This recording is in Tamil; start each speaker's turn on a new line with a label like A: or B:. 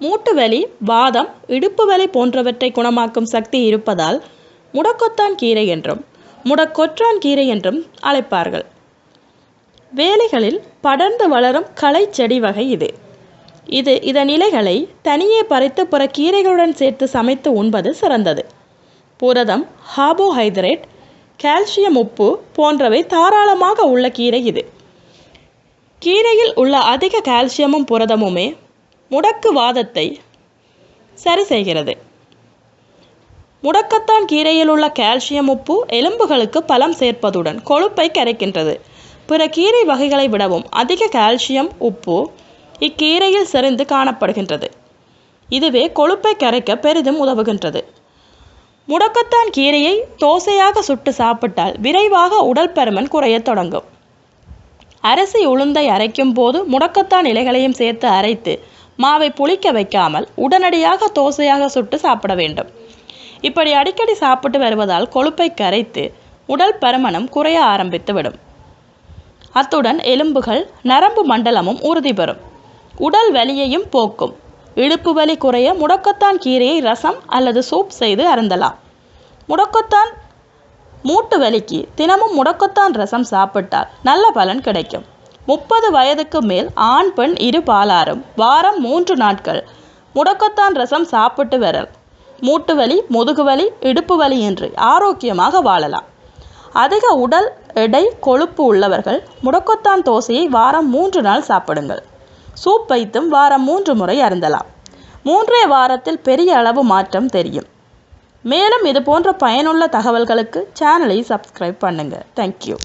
A: மூட்டு வலி வாதம் இடுப்பு வலி போன்றவற்றை குணமாக்கும் சக்தி இருப்பதால் முடக்கொத்தான் கீரை என்றும் முடக்கொற்றான் கீரை என்றும் அழைப்பார்கள். வேலைகளில் படர்ந்து வளரும் களை செடி வகை இது. இது இதன் இலைகளை தனியே பறித்து பிற கீரைகளுடன் சேர்த்து சமைத்து உண்பது சிறந்தது. புரதம் கார்போஹைட்ரேட் கால்சியம் உப்பு போன்றவை தாராளமாக உள்ள கீரை இது. கீரையில் உள்ள அதிக கால்சியமும் புரதமுமே முடக்கு வாதத்தை சரி செய்கிறது முடக்கத்தான் கீரையில் உள்ள கால்சியம் உப்பு எலும்புகளுக்கு பலம் சேர்ப்பதுடன் கொழுப்பை கரைக்கின்றது. பிற கீரை வகைகளை விடவும் அதிக கால்சியம் உப்பு இக்கீரையில் செறிந்து காணப்படுகின்றது. இதுவே கொழுப்பை கரைக்க பெரிதும் உதவுகின்றது. முடக்கத்தான் கீரையை தோசையாக சுட்டு சாப்பிட்டால் விரைவாக உடல் பருமன் குறையத் தொடங்கும். அரிசி உளுந்தை அரைக்கும் போது முடக்கத்தான் இலைகளையும் சேர்த்து அரைத்து மாவை புளிக்க வைக்காமல் உடனடியாக தோசையாக சுட்டு சாப்பிட வேண்டும். இப்படி அடிக்கடி சாப்பிட்டு வருவதால் கொழுப்பை கரைத்து உடல் பருமனம் குறைய ஆரம்பித்துவிடும் அத்துடன் எலும்புகள் நரம்பு மண்டலமும் உறுதி பெறும். உடல் வலியையும் போக்கும். இடுப்பு வலி குறைய முடக்கத்தான் கீரையை ரசம் அல்லது சூப் செய்து அருந்தலாம். முடக்கத்தான் மூட்டு வலிக்கு தினமும் முடக்கத்தான் ரசம் சாப்பிட்டால் நல்ல பலன் கிடைக்கும். முப்பது வயதுக்கு மேல் ஆண் பெண் இரு பாலாரும் வாரம் மூன்று நாட்கள். முடக்கத்தான் ரசம் சாப்பிட்டு வரல். மூட்டு வலி முதுகு வலி இடுப்பு வலி என்று ஆரோக்கியமாக வாழலாம். அதிக உடல் எடை கொழுப்பு உள்ளவர்கள் முடக்கத்தான் தோசையை வாரம் மூன்று நாள் சாப்பிடுங்கள். சூப் வைத்தும் வாரம் மூன்று முறை அருந்தலாம். மூன்றே வாரத்தில் பெரிய அளவு மாற்றம் தெரியும். மேலும் இது போன்ற பயனுள்ள தகவல்களுக்கு சேனலை சப்ஸ்கிரைப் பண்ணுங்கள் தேங்க்யூ